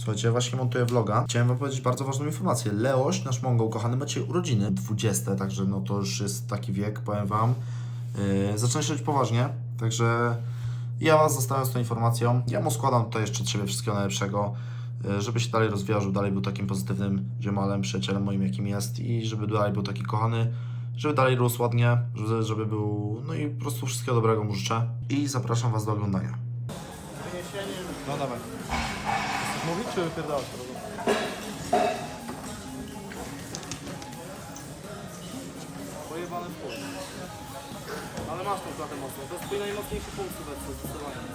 Słuchajcie, ja właśnie montuję vloga. Chciałem wam powiedzieć bardzo ważną informację. Leoś, nasz Mongol kochany, ma dzisiaj urodziny 20, także no to już jest taki wiek, powiem wam. Yy, zaczyna się robić poważnie, także ja was zostawiam z tą informacją. Ja mu składam tutaj jeszcze od siebie wszystkiego najlepszego, yy, żeby się dalej rozwijał, żeby dalej był takim pozytywnym ziomalem, przyjacielem moim jakim jest i żeby dalej był taki kochany, żeby dalej rósł ładnie, żeby, żeby był, no i po prostu wszystkiego dobrego mu życzę i zapraszam was do oglądania. No dawaj. Mówić czy wypierdalasz? Pojebane w pół. Ale masz tą klatę mocną. To jest twój najmocniejszy punkt w zdecydowanie.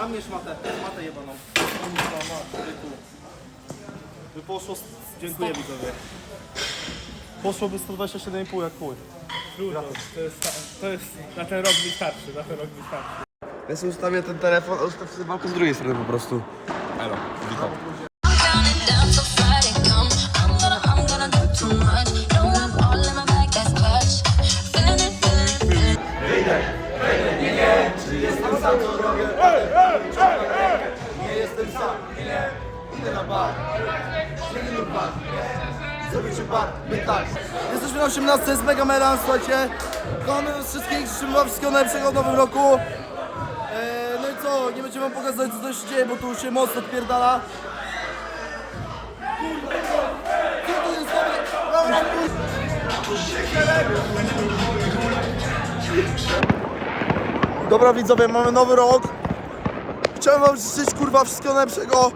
Na mnie, na mnie szmatę, szmatę jebaną. By poszło, z... dziękuję widzowie. Poszłoby 127,5 jak chuj. Trudno, to jest, to jest, na ten rok mi starczy, na ten rok mi starczy. Ja sobie ustawię ten telefon, a ustaw sobie balkon z drugiej strony po prostu. Elo, 18, jest mega melan, słuchajcie. Kochamy was wszystkich, życzymy wam wszystkiego najlepszego w nowym roku. Eee, no i co, nie będziemy wam pokazać co tu się dzieje, bo tu się mocno odpierdala. Dobra widzowie, mamy nowy rok. Chciałem wam życzyć kurwa wszystkiego najlepszego,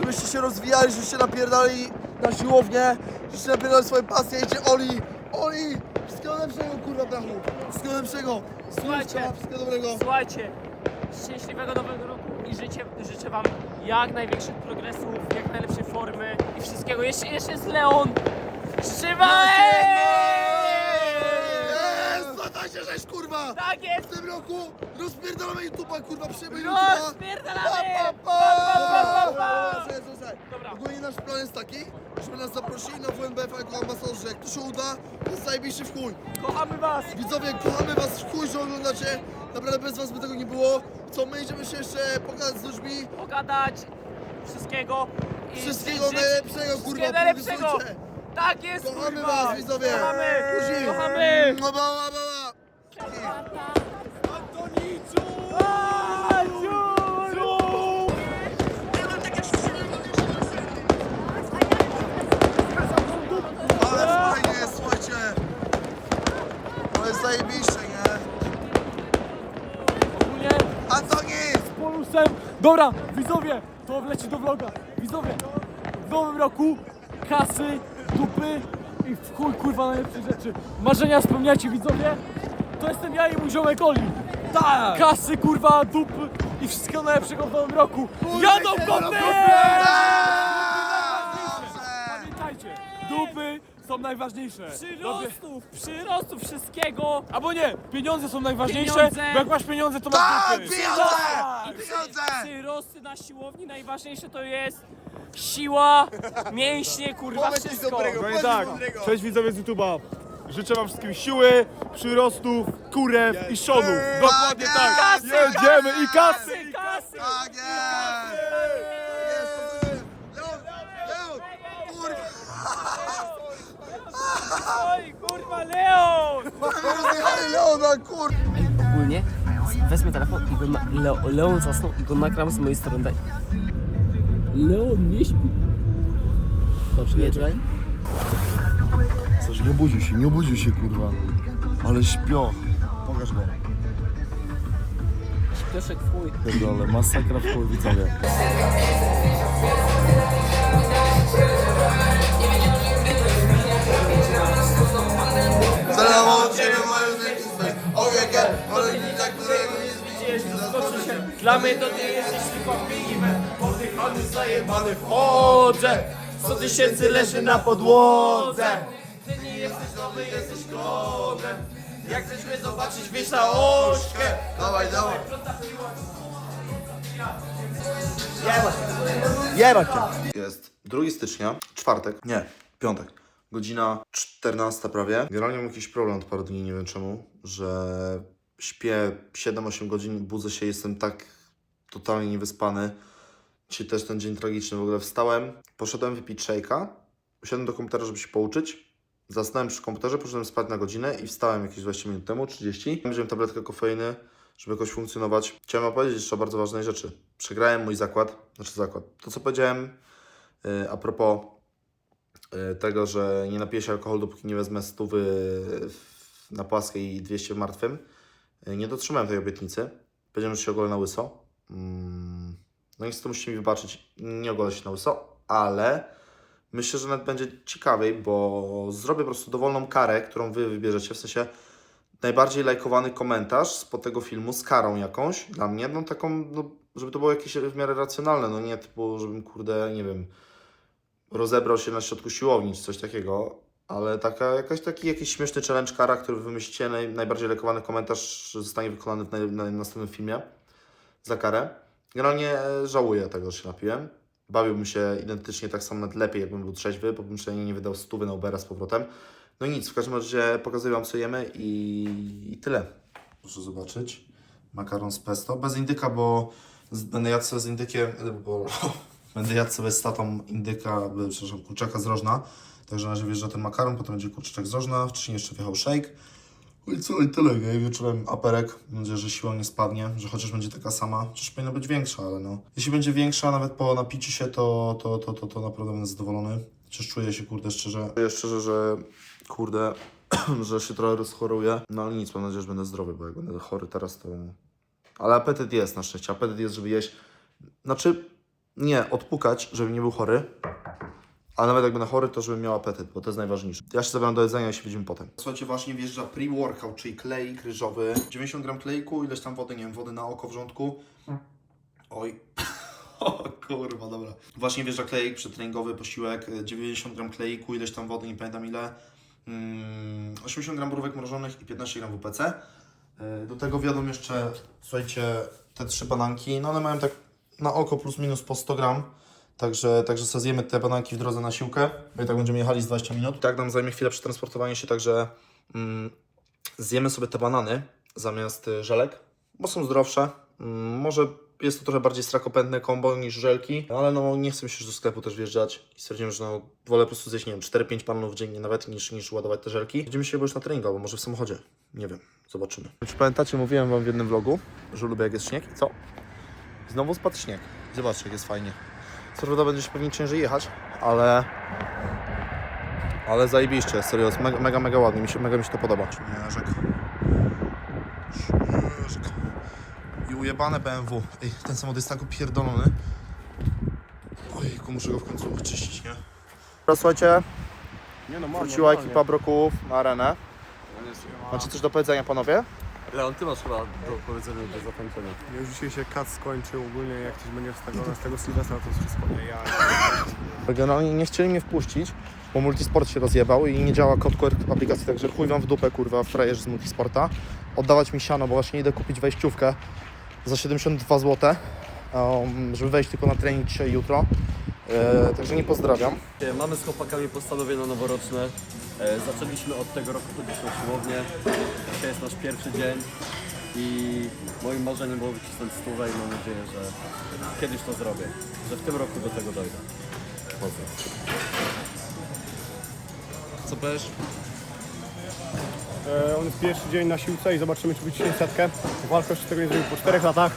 żebyście się rozwijali, żebyście napierdali na siłownię, żebyście napierdali swoje pasje, jecie Oli, Oli, wszystkiego najlepszego kurwa brachu, wszystkiego najlepszego, Słuchajcie. Wszystkiego dobrego. Słuchajcie, szczęśliwego nowego roku i życzę, życzę wam jak największych progresów, jak najlepszej formy i wszystkiego. Jeszcze, jeszcze jest Leon. Trzymaj! Kurwa! Tak W jest! tym roku rozpierdolamy YouTube'a kurwa, przyjemy YouTube'a. Rozpierdalamy! Pa, pa, Pa, pa, pa, pa. Słuchaj, słuchaj. Dobra. Ogólnie nasz plan jest taki, żeby nas zaprosili na WNBF jako ambasadorze. Jak to się uda, to jest zajebiście w chuj. Kochamy was! Widzowie, kochamy was w chuj, że oglądacie. Naprawdę bez was by tego nie było. Co, my idziemy się jeszcze pogadać z ludźmi. Pogadać wszystkiego i Wszystkiego życzyć- najlepszego, kurwa, Wszystkiego najlepszego! Tak jest, Kochamy kurwa! was, widzowie. Kochamy! Buzi. Kochamy! Bała. Dobra, widzowie, to wleci do vloga. Widzowie, w nowym roku kasy, dupy i w chuj kurwa najlepsze rzeczy. Marzenia spełniacie widzowie? To jestem ja i mój ziomek Oli. Tak! Kasy, kurwa, dupy i wszystkiego najlepszego w nowym roku. Jadą koty! Pamiętajcie, dupy są najważniejsze. Przyrostów, przyrostów wszystkiego! Albo nie, pieniądze są najważniejsze, Pieniądze. bo jak masz pieniądze, to masz Tak, pieniądze! I Pieniądze! Przyrosty na siłowni, najważniejsze to jest siła, mięśnie, kurwa, wszystko. dobrego. No tak, cześć widzowie z YouTube'a. Życzę wam wszystkim siły, przyrostów, kurew i szonów. Dokładnie tak. Kasy, Jedziemy i kasy! Kasy, kasy! Tak! Jest, Leon, Leon, kurwa! Oj, kurwa, Leon! Rozjechali Leona, kurwa! Ogólnie wezmę telefon i go na, Leo, Leon zasnął i go nagram z mojej strony. Daj. Leon nie śpi. Dobrze, nie czekaj. Coś, nie obudził się, nie obudził się, kurwa. Ale śpioch. Pokaż go. Śpioszek w chuj. Pierdolę, masakra w chuj, widzowie. Na moją nie nie zbicie Dla mnie to ty jesteś tylko piwem, poddychany, zajebany wchodzę. 100 tysięcy leży na podłodze. Ty nie jesteś nowy, jesteś klodem. Jak chcesz mnie zobaczyć, wiesz na oczkę. Dawaj, dawaj Jebać cię. Jest 2 stycznia, czwartek, nie, piątek, godzina 14 prawie. Generalnie mam jakiś problem od paru dni, nie wiem czemu, że śpię 7-8 godzin, budzę się, jestem tak totalnie niewyspany. Dzisiaj też ten dzień tragiczny, w ogóle wstałem, poszedłem wypić szejka, usiadłem do komputera, żeby się pouczyć, zasnąłem przy komputerze, poszedłem spać na godzinę i wstałem jakieś 20 minut temu, 30. Wziąłem tabletkę kofeiny, żeby jakoś funkcjonować. Chciałem opowiedzieć jeszcze o bardzo ważnej rzeczy. Przegrałem mój zakład, znaczy zakład. To, co powiedziałem yy, a propos tego, że nie napiję się alkoholu, dopóki nie wezmę stówy w- na płaskiej i 200 w martwym. Yy, nie dotrzymałem tej obietnicy. Powiedziałem, że się ogolę na łyso. Mm, no niestety musicie mi wybaczyć, nie ogolę się na łyso, ale myślę, że nawet będzie ciekawiej, bo zrobię po prostu dowolną karę, którą wy wybierzecie, w sensie najbardziej lajkowany komentarz spod tego filmu z karą jakąś dla mnie, no taką, no, żeby to było jakieś w miarę racjonalne, no nie typu, żebym kurde, nie wiem, rozebrał się na środku siłowni czy coś takiego, ale taka, jakaś taki jakiś śmieszny challenge kara, który wymyślicie, naj, najbardziej lajkowany komentarz zostanie wykonany w naj, na, następnym filmie za karę. Generalnie e, żałuję tego, że się napiłem. Bawiłbym się identycznie tak samo, nawet lepiej, jakbym był trzeźwy, bo bym przynajmniej nie wydał stówy na Ubera z powrotem. No nic, w każdym razie pokazuję Wam, co jemy i, i tyle. Proszę zobaczyć. Makaron z pesto. Bez indyka, bo będę jadł sobie z indykiem, bo będę jadł sobie z tatą indyka, przepraszam, kurczaka z rożna. Także na razie wjeżdża ten makaron, potem będzie kurczak z rożna, wcześniej jeszcze wjechał shake. No i co, i tyle, nie? Wieczorem aperek. Mam nadzieję, że siła nie spadnie, że chociaż będzie taka sama. Przecież powinna być większa, ale no. Jeśli będzie większa, nawet po napiciu się, to, to, to, to, to naprawdę będę zadowolony. Chociaż czuję się, kurde, szczerze. Czuję szczerze, że kurde, że się trochę rozchoruję. No ale nic, mam nadzieję, że będę zdrowy, bo jak będę chory teraz, to... Ale apetyt jest na szczęście. Apetyt jest, żeby jeść... Znaczy, nie, odpukać, żebym nie był chory. Ale nawet jak będę chory, to żebym miał apetyt, bo to jest najważniejsze. Ja się zabieram do jedzenia i się widzimy potem. Słuchajcie, właśnie wjeżdża pre-workout, czyli klej ryżowy. 90 gram klejku, ileś tam wody, nie wiem, wody na oko, wrzątku. Oj. O kurwa, dobra. Właśnie wjeżdża klejek przetreningowy, posiłek, y, 90 gram klejku, ileś tam wody, nie pamiętam ile. Mm, 80 gram borówek mrożonych i 15 gram WPC. Y, Do tego wjadą jeszcze, słuchajcie, te trzy bananki. No one mają tak na oko plus minus po 100 gram. Także, także sobie zjemy te bananki w drodze na siłkę, bo i tak będziemy jechali z 20 minut. Tak nam zajmie chwilę przetransportowanie się, także mm, zjemy sobie te banany zamiast y, żelek, bo są zdrowsze. Mm, może jest to trochę bardziej strakopędne kombo niż żelki, ale no nie chcę się już do sklepu też wjeżdżać i stwierdziłem, że no wolę po prostu zjeść, nie wiem, 4-5 bananów dziennie nawet niż, niż ładować te żelki. Będziemy się chyba już na treningu, albo może w samochodzie. Nie wiem, zobaczymy. Czy pamiętacie, mówiłem wam w jednym vlogu, że lubię jak jest śnieg? Co? Znowu spadł śnieg. Zobaczcie, jak jest fajnie. Co prawda będzie się pewnie ciężej jechać, ale... Ale zajebiście, serio, jest mega, mega, mega ładnie, mi się, mega mi się to podoba. Śnieżek. Śnieżek. I ujebane BMW. Ej, ten samochód jest tak upierdolony. Ojejku, muszę go w końcu wyczyścić, nie? Teraz słuchajcie, wróciła ekipa Broków na arenę. Macie coś do powiedzenia, panowie? Leon, ty masz chyba do powiedzenia do zakończenia. Już dzisiaj się kat skończył ogólnie, jak coś będzie wstawione z tego Sylwestra, to jest wszystko nie ja. Generalnie nie chcieli mnie wpuścić, bo Multisport się rozjebał i nie działa kod QR aplikacji, także chuj wam w dupę, kurwa, frajerzy z Multisporta. Oddawać mi siano, bo właśnie idę kupić wejściówkę za 72 zł, um, żeby wejść tylko na trening dzisiaj i jutro. E, także nie pozdrawiam. Mamy z chłopakami postanowienia noworoczne. E, zaczęliśmy od tego roku chodzić na siłownię. Dzisiaj jest nasz pierwszy dzień i moim marzeniem było wycisnąć stówę i mam nadzieję, że kiedyś to zrobię. Że w tym roku do tego dojdę. Pozdro. Co powiesz? E, on jest pierwszy dzień na siłce i zobaczymy, czy wyciśnie setkę. Walka jeszcze tego nie zrobił po 4 latach.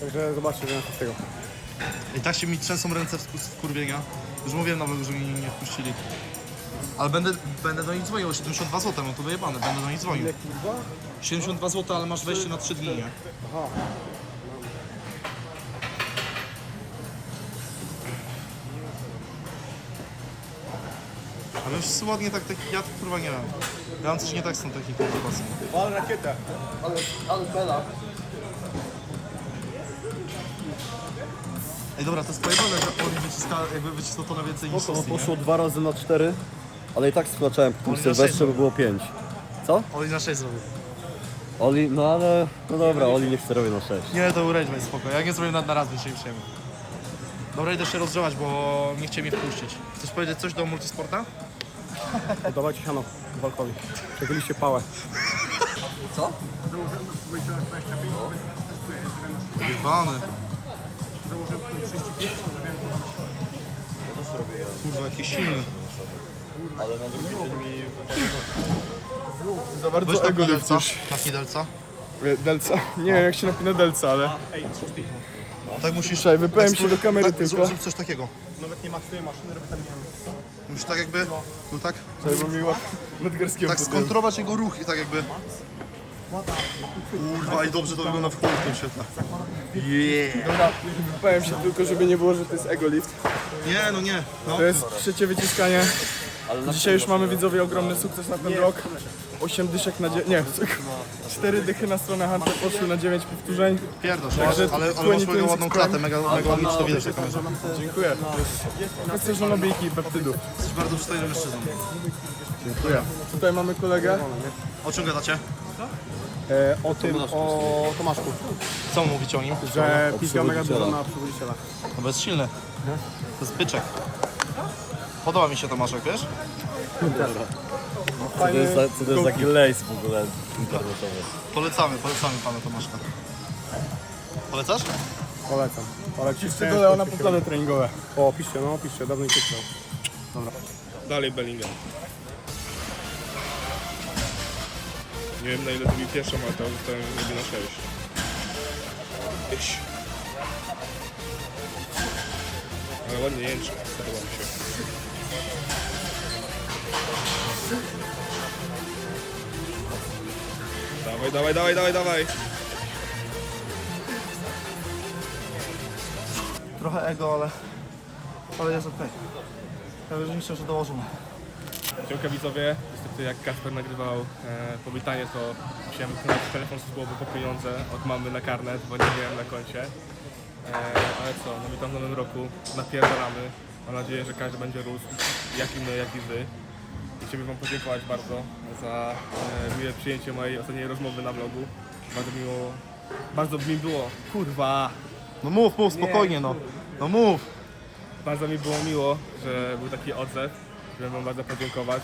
Także zobaczcie, że z tego. I tak się mi trzęsą ręce w kurwienia. Już mówiłem nawet, że mnie nie wpuścili. Ale będę, będę do nich dzwonił, 72 zł, no to wyjebane, będę do nich dzwonił. 72 zł, ale masz wejście na 3 dni, nie? Ale już ładnie tak, tak ja to kurwa nie wiem. Ja mam coś nie tak z tą techniką chyba. Ale rakietę. Ej dobra, to jest pojebane, że Oli wyciska, jakby wycisnął to na więcej niż Poszło, nie? poszło dwa razy na cztery, ale i tak sklaczałem po tym na Sylwestrze, by zrobił. było pięć. Co? Oli na 6 zrobił. Oli, no ale, no dobra, Oli niech sobie robi na 6. Nie, to uręczmy spoko. Jak nie zrobię na, na raz, to się nie przejmę. Dobra, idę się rozgrzewać, bo nie chcieli mnie wpuścić. Chcesz powiedzieć coś do multisporta? Dawajcie siano walkowi. Przebyliście pałę. Jebany. Kurwa, jakiś silny. Za bardzo Weź tam ego delca. Napnij delca. Delca? Nie wiem jak się napina delca, ale... Tak musisz... Czekaj, wypowiem się do kamery tak, tylko. Zrób, zrób coś takiego. Nawet nie masz tej maszyny, robię tak Musisz tak jakby... No tak? Czekaj, bo mi łap Tak skontrolować jego ruch i tak jakby... Kurwa, i dobrze to wygląda w chuj w tym świetle. Yeah. Dobra, wypowiem się tylko, żeby nie było, że to jest ego lift. Nie, no nie. No. To jest trzecie wyciskanie. Dzisiaj już mamy widzowie ogromny sukces na ten rok. 8 dyszek na dzie- nie, 4 dychy na stronę Hunter poszły na 9 powtórzeń. Pierdol, Także ale, ale 20 masz mega ładną klatę, mega, mega ładnie to widać na kamerze. Dziękuję. To jest kwestia żonobijki i peptydów. Jesteś bardzo przystojnym mężczyzną. Dziękuję. Tutaj mamy kolegę O czym gadacie? e, o tym, o Tomaszku, Co mówicie o nim? że pizga mega dużo na przewodiciela. No bo jest silny. To jest byczek. Podoba mi się Tomaszek, wiesz? Co to jest, za- co to jest taki lejs w ogóle internetowy? Polecamy, polecamy pana Tomaszka. Polecasz? Polecam. Ale piszcie do Leona po plany treningowe. O, piszcie, no piszcie, dawno nie pisał. Dalej Bellingham. Nie wiem na ile to mi pierwsza mata, zostałem zrobił na 6. Iś. Ale ładnie jęczy, podoba mi się. Dawaj, dawaj, dawaj, dawaj, dawaj. Trochę ego, ale, ale jest okej. Ja już myślę, że dołożymy. Ciąka widzowie, niestety jak Kasper nagrywał e, powitanie, to musiałem wykonać telefon z głowy po pieniądze od mamy na karnet, bo nie miałem na koncie. E, ale co, no witam w nowym roku, napierdalamy. Mam nadzieję, że każdy będzie rósł, jak i my, jak i wy. I chciałbym wam podziękować bardzo za e, miłe przyjęcie mojej ostatniej rozmowy na vlogu. Bardzo miło, bardzo mi było, kurwa, No mów, mów, spokojnie no. No mów. bardzo mi było miło, że był taki odzew. Chciałem Wam bardzo podziękować,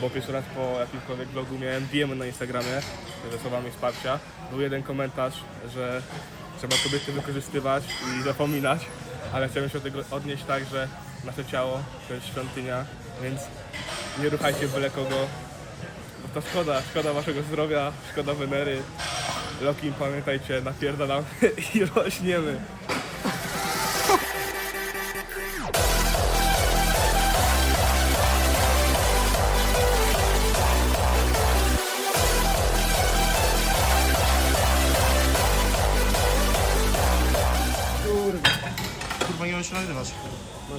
bo pierwszy raz po jakimkolwiek vlogu miałem DM na Instagramie ze słowami wsparcia. Był jeden komentarz, że trzeba kobiety wykorzystywać i zapominać, ale chciałem się od tego odnieść tak, że nasze ciało to jest świątynia, więc nie ruchajcie byle kogo, bo to szkoda, szkoda waszego zdrowia, szkoda Wenery. Loki, pamiętajcie, napierdalamy i rośniemy.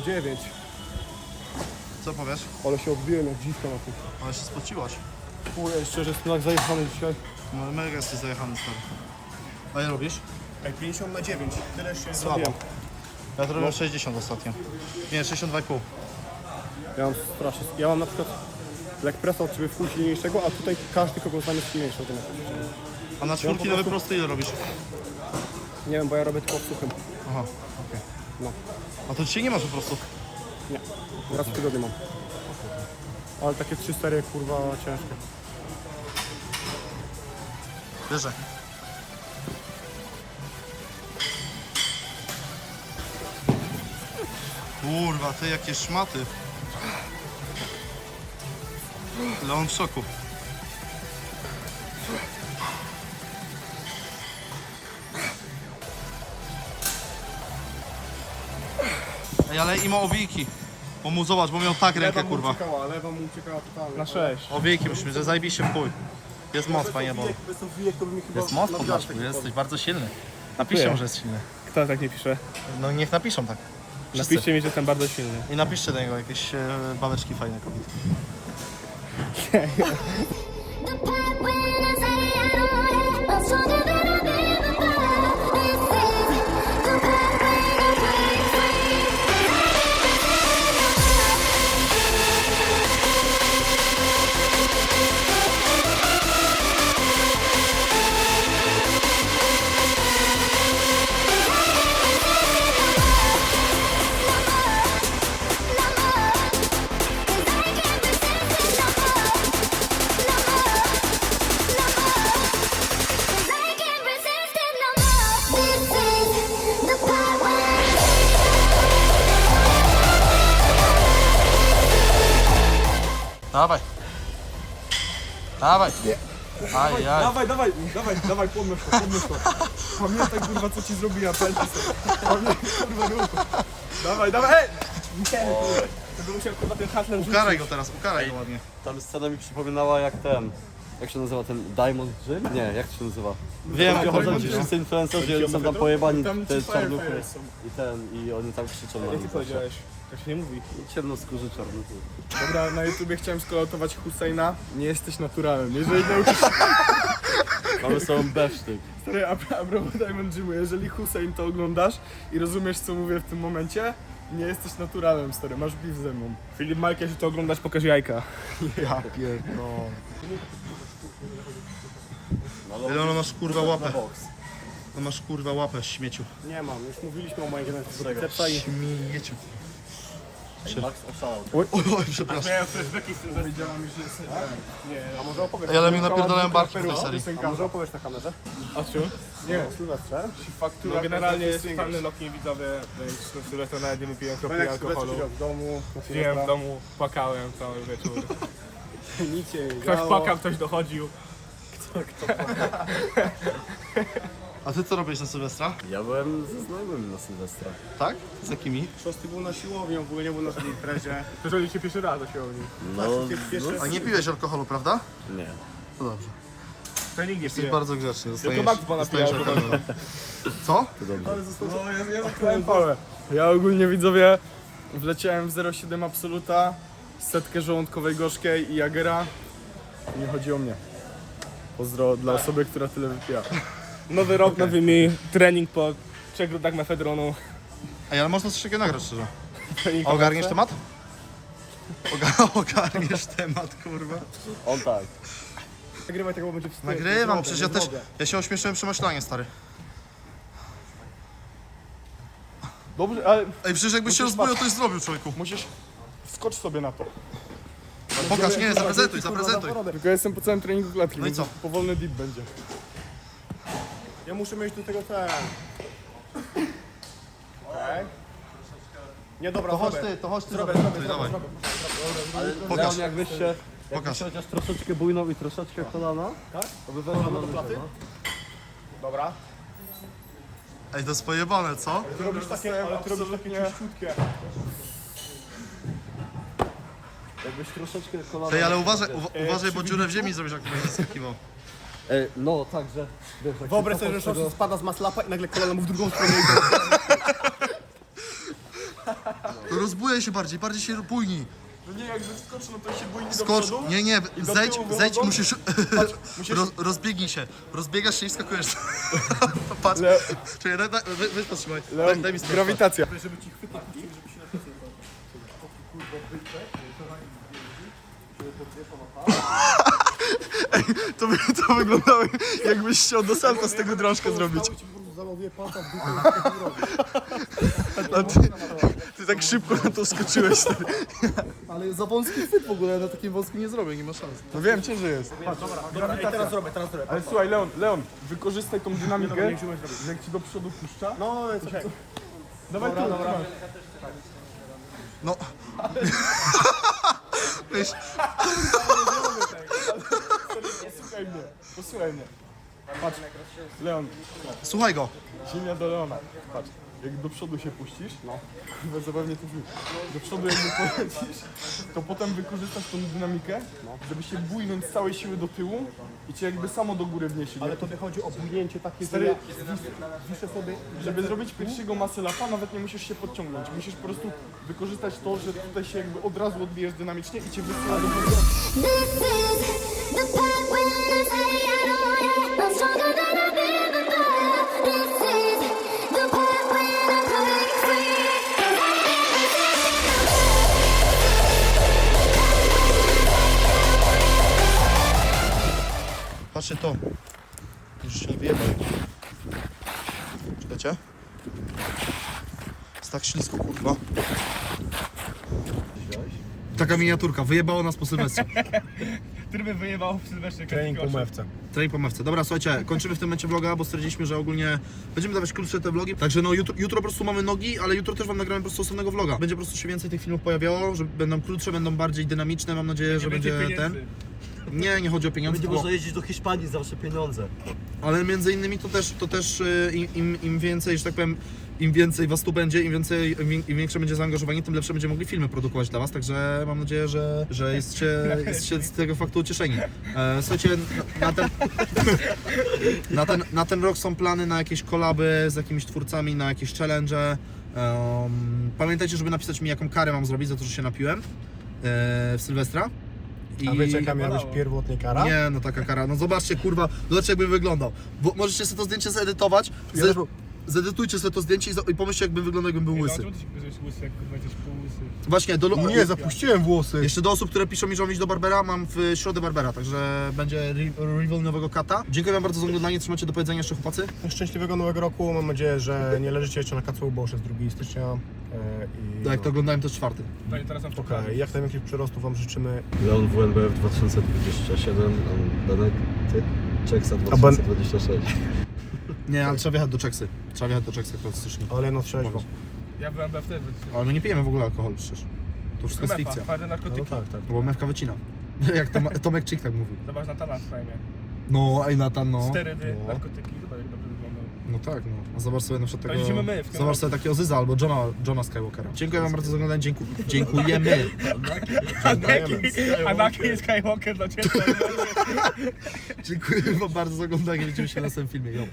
9. Co powiesz? Ale się odbiłem jak dziwka na tym. Ale się spociłaś. Kurde, szczerze, jestem tak zajechany dzisiaj. No mega jesteś zajechany stary. A ile robisz? Ej, 50 na 9. Tyle się Słabo. Ja to robię 60 ostatnio. Nie, 62,5. Ja mam strasznie. Ja mam na przykład leg pressa od ciebie w chuj silniejszego, a tutaj każdy kogo znam jest silniejszy od mnie. A na czwórki nowy prosty ile robisz? Nie wiem, bo ja robię tylko w suchym. Aha, okej. No. A to dzisiaj nie masz po prostu. Nie. Raz w tygodniu mam. Ale takie trzy serie kurwa ciężkie. Wierzę. Kurwa, ty jakie szmaty. Leon w szoku. Ej, ale im o owijki. Bo mu zobacz, bo miał tak rękę, kurwa. uciekała, lewa mu uciekała totalnie. Na 6. Owijki musimy, że zajebiście w chuj. Jest moc, panie Bol. Bez owijek to by mi chyba Jest moc wpadł. jesteś bardzo silny. Napiszą, Dziękuję. że jest silny. Kto tak nie pisze? No niech napiszą tak. Wszyscy. Napiszcie mi, że jestem bardzo silny. I napiszcie do niego jakieś e, babeczki fajne kobiety. The part when I say I don't want it, stronger than Dawaj. Dawaj. Aj, aj. Dawaj, dawaj, dawaj, dawaj, pomnóż to, pomnóż to. Pamiętaj kurwa co ci pamiętaj sobie. Pamiętaj kurwa ruchu. Dawaj, dawaj, ej! Nie, to bym musiał kurwa ten hasler rzucić. Ukaraj go teraz, ukaraj go ładnie. Tam scena mi przypominała jak ten, jak się nazywa ten Diamond Gym? Nie, jak to się nazywa? Wiem, co chodzą ci wszyscy influencerzy, są tam pojebani, te czarnuchy i ten, i oni tam krzyczą na nich. To się nie mówi. Ciemnoskórzy czarnuchy. Dobra, na YouTubie chciałem skolautować Husseina. Nie jesteś naturalnym. Jeżeli nauczysz się... Mamy sobą besztyk. Stary, a, a propos Diamond Gymu, jeżeli Hussein to oglądasz i rozumiesz co mówię w tym momencie, nie jesteś naturalnym, stary, masz beef ze mną. Filip Mike, jeśli to oglądasz, pokaż jajka. Ja pierdolę. Ile ono masz kurwa łapę? No masz kurwa łapę, śmieciu. Nie mam, już mówiliśmy o mojej genetce. Śmieciu. Max oszalał. Oj, oj, oj, przepraszam. Miałem flashbacki z tym, Powiedziała mi, że jest... Nie, a może opowiesz? Ej, ale mi napierdalają barki w tej serii. A może opowiesz na kamerze? A czym? Nie, Sylwestrze. Faktura. No generalnie jest totalny lock-in widzowie, więc na Sylwestra nawet nie wypiłem kropli alkoholu. w domu, Siedziałem w domu, płakałem cały wieczór. Nic się Ktoś płakał, ktoś dochodził. A ty co robisz na Sylwestra? Ja byłem ze znajomymi na Sylwestra. Tak? Z jakimi? Szósty był na siłowni, w ogóle nie był na żadnej imprezie. To że się pierwszy raz na siłowni. No, A nie piłeś alkoholu, prawda? nie. To dobrze. Trening nie Jesteś piję. bardzo grzeczny. Tylko Dostajesz, Max bo dostajesz napija alkoholu. Co? To dobrze. No, ja, ja zakrałem pałę. Ja ogólnie widzowie wleciałem w 0,7 absoluta, setkę żołądkowej gorzkiej i jagera. Nie chodzi o mnie. Pozdro dla osoby, która tyle wypija. Nowy rok, nowy mi, trening po trzech grudach mefedronu. Ej, ale można coś takiego nagrać szczerze. Trening A ogarniesz temat? Oga- ogarniesz temat, kurwa. On tak. Nagrywaj tego, bo będzie wstyd. Nagrywam, przecież ja też, ja się ośmieszyłem przy maślanie, stary. Dobrze, ale Ej, przecież jakbyś się rozbujał, to już zrobił, człowieku. musisz wskocz sobie na to. Pokaż, nie, zaprezentuj, zaprezentuj. Tylko jestem po całym treningu klatki, No i więc co? powolny dip będzie. Ja muszę mieć do tego ten. Okej. Nie dobra, To chodź zrobię. ty, to chodź ty, Zrobię, zaprezentuj, zrobię, dawaj. Ale Pokaż. Leon, jakbyś się, Pokaż. jakbyś chociaż troszeczkę bujną i troszeczkę kolana, Tak? to by weszło na platy? Dobra. Ej, to jest pojebane, co? Ty robisz takie, ale ty robisz takie czyściutkie. Jakbyś troszeczkę kolana... Ej, ale uważaj, uwa- uważaj, bo dziurę w ziemi zrobisz, jak to będziesz skakiwał. E, no, tak, że... Wiesz, jak Wyobraź się sobie, że Szosy tego- spada z maslapa i nagle kolana mu w drugą stronę Rozbujaj się bardziej, bardziej się bujnij. No nie, jakby skocz, no to się bójnie do Skocz, przodu. nie, nie, do zejdź, tyłu zejdź, wychodzą. musisz, musisz- roz, rozbiegnij się, rozbiegasz się i skakujesz. Patrz, Le- czekaj, daj, daj, wy, wy powstrzymaj, daj, daj mi spokój. grawitacja. To, by, to wyglądało jakbyś chciał do salta z tego drążka zrobić. A ty, ty tak szybko na to skoczyłeś. stary. Ale za wąski chwyt w ogóle, na takim wąskim nie zrobię, nie ma szans. No wiem, cię, że jest. Dobra, teraz zrobię, teraz zrobię. Ale słuchaj, Leon, Leon, wykorzystaj tą dynamikę, że jak ci do przodu puszcza. No, no, no, Dawaj tu, dobra. No. Wiesz, Posłuchaj mnie, posłuchaj mnie. Patrz, Leon, słuchaj go. ziemia do Leona. Patrz, jak do przodu się puścisz, no, chyba zabawnie to brzmi. Do przodu jakby polecisz, to potem wykorzystasz tą dynamikę, żeby się bujnąć z całej siły do tyłu i cię jakby samo do góry wniesie. Ale to wychodzi o bujnięcie takie, Stary, wiszę sobie, żeby zrobić pierwszego masylapa, nawet nie musisz się podciągnąć. Musisz po prostu wykorzystać to, że tutaj się jakby od razu odbijesz dynamicznie i cię wysyła do góry. This is Patrzcie to. Już się nie wyjebał. Czekajcie. Jest tak ślisko, kurwa. Taka miniaturka, wyjebało nas po Sylwestrze. który by wyjebał w Sylwestrze Trening po mewce. Trening po mewce. Dobra, słuchajcie, kończymy w tym momencie vloga, bo stwierdziliśmy, że ogólnie będziemy dawać krótsze te vlogi. Także no jutro, jutro po prostu mamy nogi, ale jutro też wam nagramy po prostu osobnego vloga. Będzie po prostu się więcej tych filmów pojawiało, że będą krótsze, będą bardziej dynamiczne. Mam nadzieję, że będzie ten. Nie, nie chodzi o pieniądze. Będzie tylko- można jeździć do Hiszpanii za wasze pieniądze. Ale między innymi to też, to też y, im, im, im więcej, że tak powiem, im więcej was tu będzie, im więcej, im, im większe będzie zaangażowanie, tym lepsze będziemy mogli filmy produkować dla was, także mam nadzieję, że, że jesteście, jesteście z tego faktu ucieszeni. E, słuchajcie, na, na, ten, na, ten, na ten rok są plany na jakieś kolaby z jakimiś twórcami, na jakieś challenge. Um, pamiętajcie, żeby napisać mi, jaką karę mam zrobić za to, że się napiłem e, w Sylwestra. A wiecie jaka miała być pierwotnie kara? Nie, no taka kara. No zobaczcie, kurwa, zobaczcie jakby wyglądał. Bo możecie sobie to zdjęcie zedytować. Ja też- zedytujcie sobie to zdjęcie i, zo- i pomyślcie jakby wyglądał jakbym był łysy. Się pokazujesz łysy, jak kurwa jesteś łysy? Właśnie, do, lu- Nie, zapuściłem włosy. jeszcze do osób, które piszą mi, że mam iść do Barbera, mam w środę Barbera, także będzie re- reveal nowego kata. Dziękuję wam bardzo za oglądanie, trzymacie do powiedzenia jeszcze chłopacy. Szczęśliwego nowego roku. Mam nadzieję, że nie leżycie jeszcze na kacu, bo już jest 2 stycznia. E, i Tak, jak to oglądałem, to jest czwarty. To teraz mam Okej, jak największych przyrostów Wam życzymy. Leon WNBF 2027, a Danek, ty? Czeksa A ban- 2026. Nie, ale trzeba wjechać do Czeksy. Trzeba wjechać do Czeksy klasycznie. Ale no trzeźwo. Ja byłem wtedy. Ale my nie pijemy w ogóle alkoholu przecież. To wszystko jest fikcja. Twarde No narkotyki. tak, tak. Bo mewka wycina. Jak Tom, Tomek Czyk tak mówił. Zobacz na talent fajnie. No, ej Natan, no. Sterydy, No. narkotyki. Zobacz jak dobrze wygląda. No tak, no. A zobacz sobie na przykład tego... my w Zobacz sobie takiego Zyza albo Johna, Johna Skywalkera. Dziękuję wam bardzo za oglądanie. Dzięku, dziękujemy. Anakin, Skywalker dla ciebie. Dziękuję wam bardzo za oglądanie. Widzimy się w następnym filmie. Jo.